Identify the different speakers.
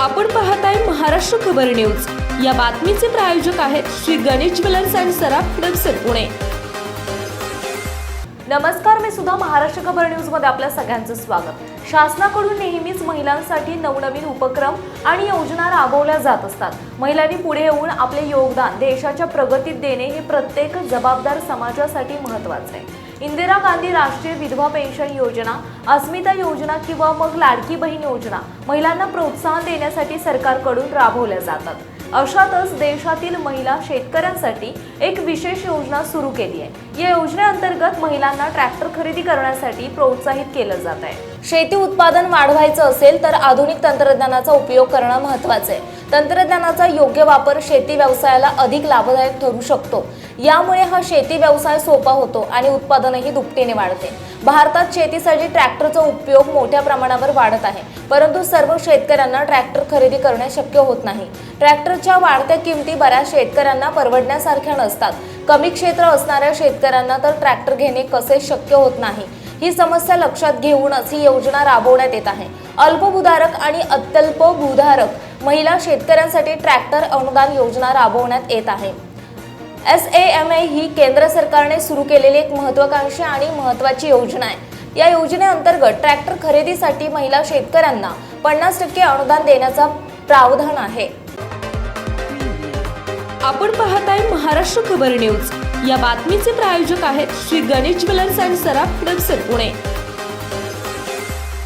Speaker 1: आपण पाहताय महाराष्ट्र खबर न्यूज. या बातमीचे प्रायोजक आहेत श्री गणेश ज्वेलर्स अँड सराफ हडपसर पुणे. नमस्कार मी सुद्धा महाराष्ट्र खबर न्यूजमध्ये आपल्या सगळ्यांचं स्वागत. शासनाकडून नेहमीच महिलांसाठी नवनवीन उपक्रम आणि योजना राबवल्या जात असतात. महिलांनी पुढे येऊन आपले योगदान देशाच्या प्रगतीत देणे हे प्रत्येक जबाबदार समाजासाठी महत्त्वाचे आहे. इंदिरा गांधी राष्ट्रीय विधवा पेन्शन योजना अस्मिता योजना किंवा मग लाडकी बहीण योजना महिलांना प्रोत्साहन देण्यासाठी सरकारकडून राबवल्या जातात. अशातच देशातील महिला शेतकऱ्यांसाठी एक विशेष योजना सुरू केली आहे. या योजनेअंतर्गत महिलांना ट्रॅक्टर खरेदी करण्यासाठी प्रोत्साहित केलं जात आहे. शेती उत्पादन वाढवायचं असेल तर आधुनिक तंत्रज्ञानाचा उपयोग करणं महत्वाचं आहे. तंत्रज्ञानाचा योग्य वापर शेती व्यवसायाला अधिक लाभदायक ठरू शकतो. यामुळे हा शेती व्यवसाय सोपा होतो आणि उत्पादनही दुपटीने वाढते. भारतात शेतीसाठी ट्रॅक्टरचा उपयोग मोठ्या प्रमाणावर वाढत आहे. परंतु सर्व शेतकऱ्यांना ट्रॅक्टर खरेदी करणे शक्य होत नाही. ट्रॅक्टरच्या वाढत्या किमती बऱ्याच शेतकऱ्यांना परवडण्यासारख्या नसतात. कमी क्षेत्र असणाऱ्या शेतकऱ्यांना तर ट्रॅक्टर घेणे कसे शक्य होत नाही? ही समस्या लक्षात घेऊनच ही योजना राबवण्यात येत आहे. अल्पभूधारक आणि अत्यल्प भूधारक महिला शेतकऱ्यांसाठी ट्रॅक्टर अनुदान योजना राबवण्यात येत आहे. एस ए एम ए ही केंद्र सरकारने सुरू केलेली एक महत्वाकांक्षी आणि महत्वाची योजना आहे. या योजनेअंतर्गत ट्रॅक्टर खरेदीसाठी महिला शेतकऱ्यांना पन्नास टक्के अनुदान देण्याचा प्रावधान आहे. आपण पाहताय महाराष्ट्र खबर न्यूज. या बातमीचे प्रायोजक आहेत श्री गणेश ज्वेलर्स अँड सराफ हडपसर पुणे.